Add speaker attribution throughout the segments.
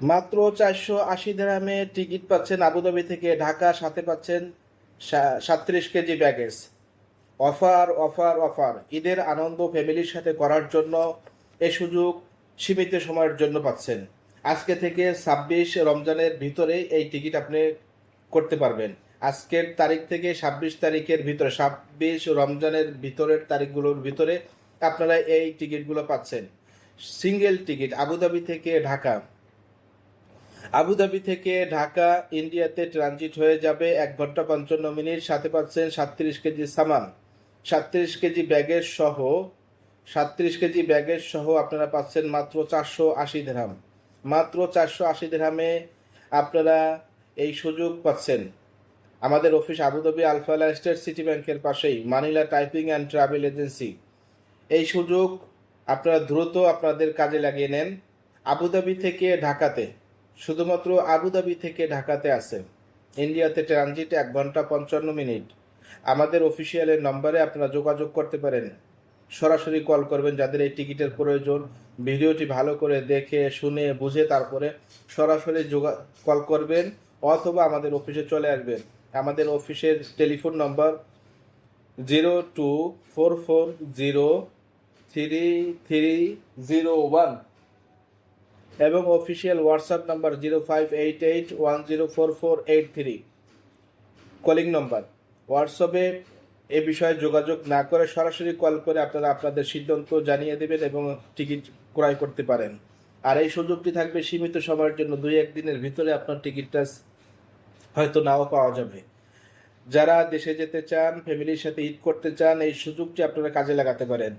Speaker 1: মাত্র চারশো আশি গ্রামে টিকিট পাচ্ছেন আবুধাবি থেকে ঢাকা, সাথে পাচ্ছেন সাতত্রিশ KG baggage. Offer offer offer. ঈদের আনন্দ ফ্যামিলির সাথে করার জন্য এই সুযোগ সীমিত সময়ের জন্য পাচ্ছেন। আজকে থেকে ছাব্বিশ রমজানের ভিতরে এই টিকিট আপনি করতে পারবেন। আজকের তারিখ থেকে ছাব্বিশ তারিখের ভিতরে, ছাব্বিশ রমজানের ভিতরের তারিখগুলোর ভিতরে আপনারা এই টিকিটগুলো পাচ্ছেন। সিঙ্গেল টিকিট আবুধাবি থেকে ঢাকা। আবুধাবি থেকে ঢাকা, ইন্ডিয়াতে ট্রানজিট হয়ে যাবে এক ঘণ্টা পঞ্চান্ন মিনিট, সাথে পাচ্ছেন সাতত্রিশ কেজি সামান। সাতত্রিশ কেজি ব্যাগেজ সহ, সাতত্রিশ কেজি ব্যাগেজ সহ আপনারা পাচ্ছেন মাত্র চারশো আশি দেরাম মাত্র চারশো আশি দেরামে আপনারা এই সুযোগ পাচ্ছেন। আমাদের office Abu Dhabi Al Falah state city ব্যাংকের পাশেই, Manila typing and travel agency. এই সুযোগ আপনারা দ্রুত আপনাদের কাজে লাগিয়ে নেন। আবুধাবি থেকে ঢাকাতে শুধুমাত্র আবুধাবি থেকে ঢাকাতে আছে। ইন্ডিয়াতে ট্রানজিট এক ঘণ্টা পঞ্চান্ন মিনিট। আমাদের অফিসিয়ালের নম্বরে আপনারা যোগাযোগ করতে পারেন। সরাসরি কল করবেন যাদের এই টিকিটের প্রয়োজন। ভিডিওটি ভালো করে দেখে, শুনে, বুঝে তারপরে সরাসরি যোগা কল করবেন অথবা আমাদের অফিসে চলে আসবেন। আমাদের অফিসের telephone number zero two four four zero three three zero one. এবং official WhatsApp number zero five eight eight one zero four four eight three. Calling number. হোয়াটসঅ্যাপে এ বিষয়ে যোগাযোগ না করে সরাসরি কল করে আপনারা আপনাদের সিদ্ধান্ত জানিয়ে দেবেন এবং টিকিট ক্রয় করতে পারেন। আর এই সুযোগটি থাকবে সীমিত সময়ের জন্য দুই একদিনের ভিতরে আপনার টিকিটটা হয়তো নাও পাওয়া যাবে। যারা দেশে যেতে চান, ফ্যামিলির সাথে ঈদ করতে চান, এই সুযোগটি আপনারা কাজে লাগাতে পারেন।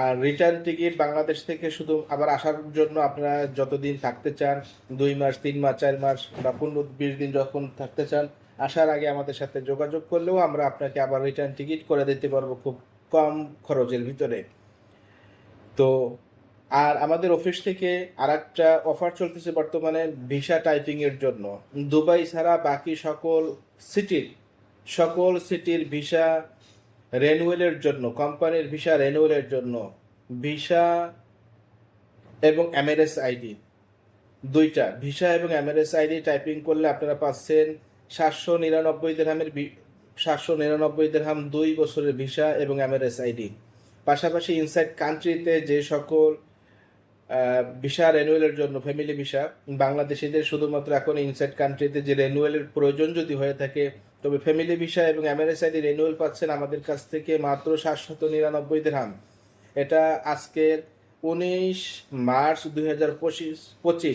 Speaker 1: আর রিটার্ন টিকিট বাংলাদেশ থেকে শুধু আবার আসার জন্য আপনারা যতদিন থাকতে চান, দুই মাস, তিন মাস, চার মাস বা পনেরো, বিশ দিন যখন থাকতে চান, আসার আগে আমাদের সাথে যোগাযোগ করলেও আমরা আপনাকে আবার রিটার্ন টিকিট করে দিতে পারব খুব কম খরচের ভিতরে। তো, আর আমাদের অফিস থেকে আর একটা অফার চলতেছে বর্তমানে ভিসা টাইপিংয়ের জন্য। দুবাই ছাড়া বাকি সকল সিটির সকল সিটির ভিসা রেনুয়েলের জন্য কোম্পানির ভিসা রেনুয়েলের জন্য ভিসা এবং এমএরএস আইডি দুইটা ভিসা এবং M R S ID typing করলে আপনারা পাচ্ছেন সাতশো নিরানব্বই দেড়হামের সাতশো নিরানব্বই দেড়হাম দুই বছরের ভিসা এবং এমআরএস আইডি পাশাপাশি ইনসাইড কান্ট্রিতে যে সকল ভিসা রেনুয়েলের জন্য ফ্যামিলি ভিসা। বাংলাদেশিদের শুধুমাত্র এখন ইনসাইড কান্ট্রিতে যে রেনুয়েলের প্রয়োজন যদি হয়ে থাকে, তবে ফ্যামিলি ভিসা এবং আইডি রেনুয়েল পাচ্ছেন আমাদের কাছ থেকে মাত্র সাতশত নিরানব্বই দেরহাম এটা আজকের উনিশ মার্চ দুই হাজার পঁচিশ পঁচিশ।